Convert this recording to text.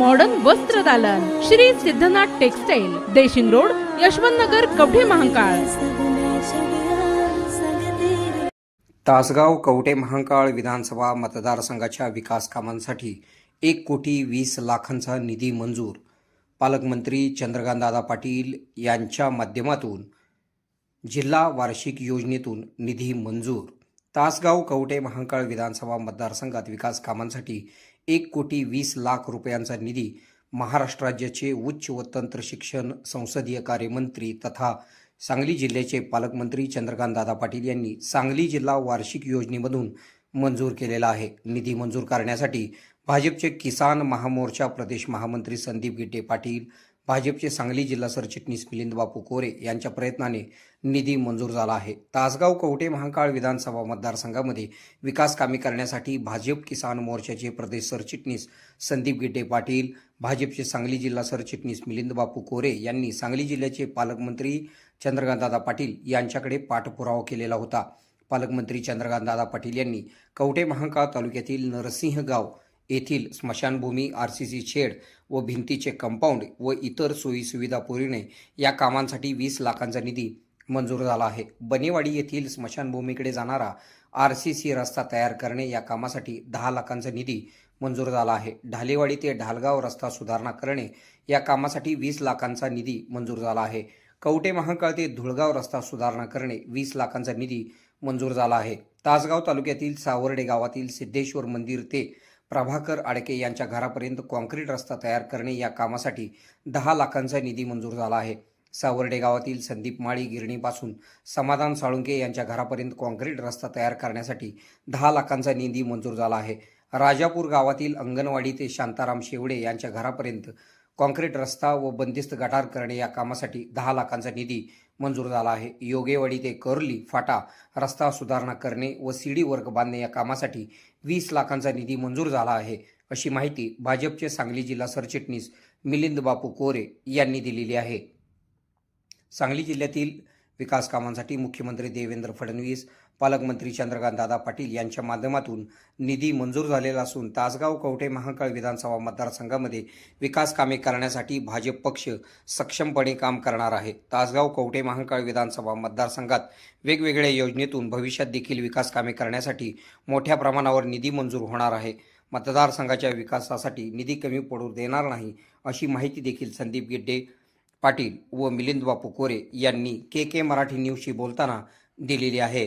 Modern वस्त्र दालन. Shri Siddhanath textile Deshing road Yashwant Nagar Kavathe Mahakal. Tasgaon Kavathe Mahakal विधानसभा मतदारसंघाच्या विकास कामांसाठी एक कोटी वीस लाखांचा निधी मंजूर. पालकमंत्री चंद्रकांतदादा पाटील यांच्या माध्यमातून जिल्हा वार्षिक योजनेतून निधी मंजूर. तासगाव कवटे महाकाळ विधानसभा मतदारसंघात विकास कामांसाठी एक कोटी वीस लाख रुपयांचा निधी महाराष्ट्र राज्याचे उच्च व तंत्र शिक्षण संसदीय कार्यमंत्री तथा सांगली जिल्ह्याचे पालकमंत्री चंद्रकांतदादा पाटील यांनी सांगली जिल्हा वार्षिक योजनेमधून मंजूर केलेला आहे. निधी मंजूर करण्यासाठी भाजपचे किसान महामोर्चा प्रदेश महामंत्री संदीप गिड्डे पाटील भाजपचे सांगली जिल्हा सरचिटणीस मिलिंद बापू कोरे यांच्या प्रयत्नाने निधी मंजूर झाला आहे. तासगाव कवटे महांकाळ विधानसभा मतदारसंघामध्ये विकास कामे करण्यासाठी भाजप किसान मोर्चाचे प्रदेश सरचिटणीस संदीप गिड्डे पाटील भाजपचे सांगली जिल्हा सरचिटणीस मिलिंद बापू कोरे यांनी सांगली जिल्ह्याचे पालकमंत्री चंद्रकांतदादा पाटील यांच्याकडे पाठपुरावा केलेला होता. पालकमंत्री चंद्रकांतदादा पाटील यांनी कवटे महांकाळ तालुक्यातील नरसिंहगाव येथील स्मशानभूमी आर सी सी शेड व भिंतीचे कंपाऊंड व इतर सोयीसुविधा पुरविणे या कामांसाठी वीस लाखांचा निधी मंजूर झाला आहे. बनेवाडी येथील स्मशानभूमीकडे जाणारा आर सी सी रस्ता तयार करणे या कामासाठी दहा लाखांचा निधी मंजूर झाला आहे. ढालेवाडी ते ढालगाव रस्ता सुधारणा करणे या कामासाठी वीस लाखांचा निधी मंजूर झाला आहे. कवटे महाकाळ ते धुळगाव रस्ता सुधारणा करणे वीस लाखांचा निधी मंजूर झाला आहे. तासगाव तालुक्यातील सावर्डे गावातील सिद्धेश्वर मंदिर ते प्रभाकर आडके यांच्या घरापर्यंत कॉन्क्रीट रस्ता तयार करणे या कामासाठी दहा लाखांचा निधी मंजूर झाला आहे. सावर्डे गावातील संदीप माळी गिरणीपासून समाधान साळुंके यांच्या घरापर्यंत कॉन्क्रीट रस्ता तयार करण्यासाठी दहा लाखांचा निधी मंजूर झाला आहे. राजापूर गावातील अंगणवाडी ते शांताराम शेवडे यांच्या घरापर्यंत कॉन्क्रीट रस्ता व बंदिस्त गटार करणे या कामासाठी दहा लाखांचा निधी मंजूर झाला आहे. योगेवाडी ते कर्ली फाटा रस्ता सुधारणा करणे व सीडी वर्ग बांधणे या कामासाठी वीस लाखांचा निधी मंजूर झाला आहे अशी माहिती भाजपचे सांगली जिल्हा सरचिटणीस मिलिंद बापू कोरे यांनी दिलेली आहे. सांगली जिल्ह्यातील विकास कामांसाठी मुख्यमंत्री देवेंद्र फडणवीस पालकमंत्री चंद्रकांतदादा पाटील यांच्या माध्यमातून निधी मंजूर झालेला असून तासगाव कवठे महाकाळ विधानसभा मतदारसंघामध्ये विकास कामे करण्यासाठी भाजप पक्ष सक्षमपणे काम करणार आहे. तासगाव कवठे महाकाळ विधानसभा मतदारसंघात वेगवेगळ्या योजनेतून भविष्यात देखील विकास कामे करण्यासाठी मोठ्या प्रमाणावर निधी मंजूर होणार आहे. मतदारसंघाच्या विकासासाठी निधी कमी पडू देणार नाही अशी माहिती देखील संदीप गिड्डे पाटील व मिलिंद बापू कोरे यांनी के के मराठी न्यूजशी बोलताना दिलेली आहे.